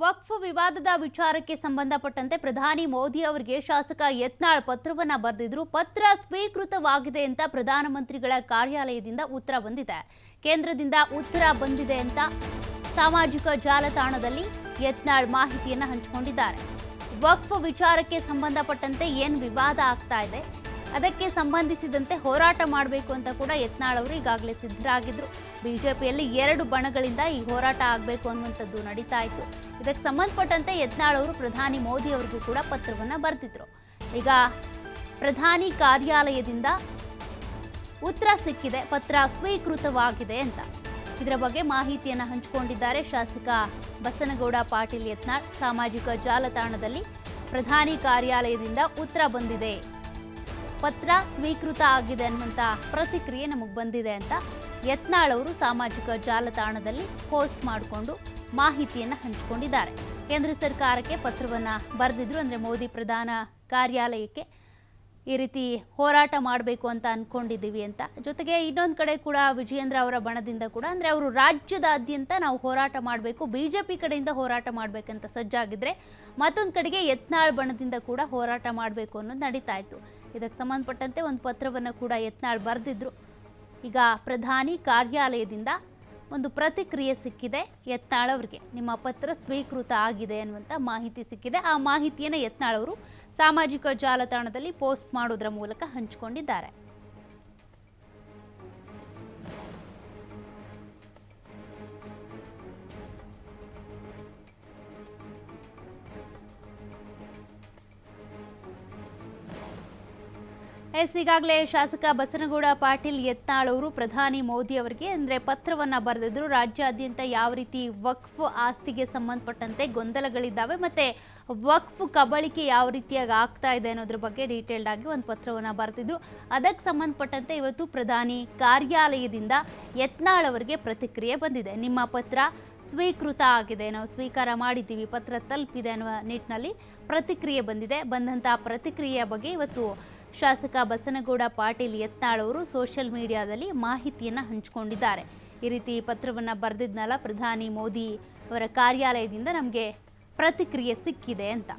ವಕ್ಫ್ ವಿವಾದದ ವಿಚಾರಕ್ಕೆ ಸಂಬಂಧಪಟ್ಟಂತೆ ಪ್ರಧಾನಿ ಮೋದಿ ಅವರಿಗೆ ಶಾಸಕ ಯತ್ನಾಳ್ ಪತ್ರವನ್ನ ಬರೆದಿದ್ರು. ಪತ್ರ ಸ್ವೀಕೃತವಾಗಿದೆ ಅಂತ ಪ್ರಧಾನಮಂತ್ರಿಗಳ ಕಾರ್ಯಾಲಯದಿಂದ ಉತ್ತರ ಬಂದಿದೆ. ಕೇಂದ್ರದಿಂದ ಉತ್ತರ ಬಂದಿದೆ ಅಂತ ಸಾಮಾಜಿಕ ಜಾಲತಾಣದಲ್ಲಿ ಯತ್ನಾಳ್ ಮಾಹಿತಿಯನ್ನು ಹಂಚಿಕೊಂಡಿದ್ದಾರೆ. ವಕ್ಫ್ ವಿಚಾರಕ್ಕೆ ಸಂಬಂಧಪಟ್ಟಂತೆ ಏನು ವಿವಾದ ಆಗ್ತಾ ಇದೆ? ಅದಕ್ಕೆ ಸಂಬಂಧಿಸಿದಂತೆ ಹೋರಾಟ ಮಾಡಬೇಕು ಅಂತ ಕೂಡ ಯತ್ನಾಳ್ ಅವರು ಈಗಾಗಲೇ ಸಿದ್ಧರಾಗಿದ್ರು. ಬಿಜೆಪಿಯಲ್ಲಿ ಎರಡು ಬಣಗಳಿಂದ ಈ ಹೋರಾಟ ಆಗಬೇಕು ಅನ್ನುವಂಥದ್ದು ನಡೀತಾ ಇತ್ತು. ಇದಕ್ಕೆ ಸಂಬಂಧಪಟ್ಟಂತೆ ಯತ್ನಾಳ್ ಅವರು ಪ್ರಧಾನಿ ಮೋದಿ ಅವರಿಗೂ ಕೂಡ ಪತ್ರವನ್ನು ಬರೆದಿದ್ರು. ಈಗ ಪ್ರಧಾನಿ ಕಾರ್ಯಾಲಯದಿಂದ ಉತ್ತರ ಸಿಕ್ಕಿದೆ, ಪತ್ರ ಸ್ವೀಕೃತವಾಗಿದೆ ಅಂತ. ಇದರ ಬಗ್ಗೆ ಮಾಹಿತಿಯನ್ನು ಹಂಚಿಕೊಂಡಿದ್ದಾರೆ ಶಾಸಕ ಬಸನಗೌಡ ಪಾಟೀಲ್ ಯತ್ನಾಳ್. ಸಾಮಾಜಿಕ ಜಾಲತಾಣದಲ್ಲಿ ಪ್ರಧಾನಿ ಕಾರ್ಯಾಲಯದಿಂದ ಉತ್ತರ ಬಂದಿದೆ. ಪತ್ರ ಸ್ವೀಕೃತ ಆಗಿದೆ ಅನ್ನುವಂಥ ಪ್ರತಿಕ್ರಿಯೆ ನಮಗೆ ಬಂದಿದೆ ಅಂತ ಯತ್ನಾಳ್ ಅವರು ಸಾಮಾಜಿಕ ಜಾಲತಾಣದಲ್ಲಿ ಪೋಸ್ಟ್ ಮಾಡಿಕೊಂಡು ಮಾಹಿತಿಯನ್ನು ಹಂಚಿಕೊಂಡಿದ್ದಾರೆ. ಕೇಂದ್ರ ಸರ್ಕಾರಕ್ಕೆ ಪತ್ರವನ್ನು ಬರೆದಿದ್ರು ಅಂದರೆ ಮೋದಿ ಪ್ರಧಾನ ಕಾರ್ಯಾಲಯಕ್ಕೆ ಈ ರೀತಿ ಹೋರಾಟ ಮಾಡಬೇಕು ಅಂತ ಅಂದ್ಕೊಂಡಿದ್ದೀವಿ ಅಂತ. ಜೊತೆಗೆ ಇನ್ನೊಂದು ಕಡೆ ಕೂಡ ವಿಜಯೇಂದ್ರ ಅವರ ಬಣದಿಂದ ಕೂಡ, ಅಂದರೆ ಅವರು ರಾಜ್ಯದಾದ್ಯಂತ ನಾವು ಹೋರಾಟ ಮಾಡಬೇಕು ಬಿ ಜೆ ಪಿ ಕಡೆಯಿಂದ ಹೋರಾಟ ಮಾಡಬೇಕಂತ ಸಜ್ಜಾಗಿದ್ದರೆ ಮತ್ತೊಂದು ಕಡೆಗೆ ಯತ್ನಾಳ್ ಬಣದಿಂದ ಕೂಡ ಹೋರಾಟ ಮಾಡಬೇಕು ಅನ್ನೋದು ನಡೀತಾ ಇತ್ತು. ಇದಕ್ಕೆ ಸಂಬಂಧಪಟ್ಟಂತೆ ಒಂದು ಪತ್ರವನ್ನು ಕೂಡ ಯತ್ನಾಳ್ ಬರೆದಿದ್ರು. ಈಗ ಪ್ರಧಾನಿ ಕಾರ್ಯಾಲಯದಿಂದ ಒಂದು ಪ್ರತಿಕ್ರಿಯೆ ಸಿಕ್ಕಿದೆ ಯತ್ನಾಳವ್ರಿಗೆ. ನಿಮ್ಮ ಪತ್ರ ಸ್ವೀಕೃತ ಆಗಿದೆ ಅನ್ನುವಂಥ ಮಾಹಿತಿ ಸಿಕ್ಕಿದೆ. ಆ ಮಾಹಿತಿಯನ್ನು ಯತ್ನಾಳವರು ಸಾಮಾಜಿಕ ಜಾಲತಾಣದಲ್ಲಿ ಪೋಸ್ಟ್ ಮಾಡೋದ್ರ ಮೂಲಕ ಹಂಚಿಕೊಂಡಿದ್ದಾರೆ. ಎಸ್, ಈಗಾಗಲೇ ಶಾಸಕ ಬಸನಗೌಡ ಪಾಟೀಲ್ ಯತ್ನಾಳ್ ಅವರು ಪ್ರಧಾನಿ ಮೋದಿ ಅವರಿಗೆ ಅಂದರೆ ಪತ್ರವನ್ನು ಬರೆದಿದ್ರು. ರಾಜ್ಯಾದ್ಯಂತ ಯಾವ ರೀತಿ ವಕ್ಫ್ ಆಸ್ತಿಗೆ ಸಂಬಂಧಪಟ್ಟಂತೆ ಗೊಂದಲಗಳಿದ್ದಾವೆ ಮತ್ತು ವಕ್ಫ್ ಕಬಳಿಕೆ ಯಾವ ರೀತಿಯಾಗಿ ಆಗ್ತಾ ಇದೆ ಅನ್ನೋದ್ರ ಬಗ್ಗೆ ಡೀಟೇಲ್ಡ್ ಆಗಿ ಒಂದು ಪತ್ರವನ್ನು ಬರೆದಿದ್ರು. ಅದಕ್ಕೆ ಸಂಬಂಧಪಟ್ಟಂತೆ ಇವತ್ತು ಪ್ರಧಾನಿ ಕಾರ್ಯಾಲಯದಿಂದ ಯತ್ನಾಳ್ ಅವರಿಗೆ ಪ್ರತಿಕ್ರಿಯೆ ಬಂದಿದೆ. ನಿಮ್ಮ ಪತ್ರ ಸ್ವೀಕೃತ ಆಗಿದೆ. ನಾವು ಸ್ವೀಕಾರ ಮಾಡಿದ್ದೀವಿ. ಪತ್ರ ತಲುಪಿದೆ ಅನ್ನುವ ನಿಟ್ಟಿನಲ್ಲಿ ಪ್ರತಿಕ್ರಿಯೆ ಬಂದಿದೆ. ಬಂದಂಥ ಪ್ರತಿಕ್ರಿಯೆಯ ಬಗ್ಗೆ ಇವತ್ತು ಶಾಸಕ ಬಸನಗೌಡ ಪಾಟೀಲ್ ಯತ್ನಾಳ್ ಅವರು ಸೋಷಿಯಲ್ ಮೀಡಿಯಾದಲ್ಲಿ ಮಾಹಿತಿಯನ್ನು ಹಂಚಿಕೊಂಡಿದ್ದಾರೆ. ಈ ರೀತಿ ಪತ್ರವನ್ನು ಬರೆದಿದ್ನಲ್ಲ ಪ್ರಧಾನಿ ಮೋದಿ ಅವರ ಕಾರ್ಯಾಲಯದಿಂದ ನಮಗೆ ಪ್ರತಿಕ್ರಿಯೆ ಸಿಕ್ಕಿದೆ ಅಂತ.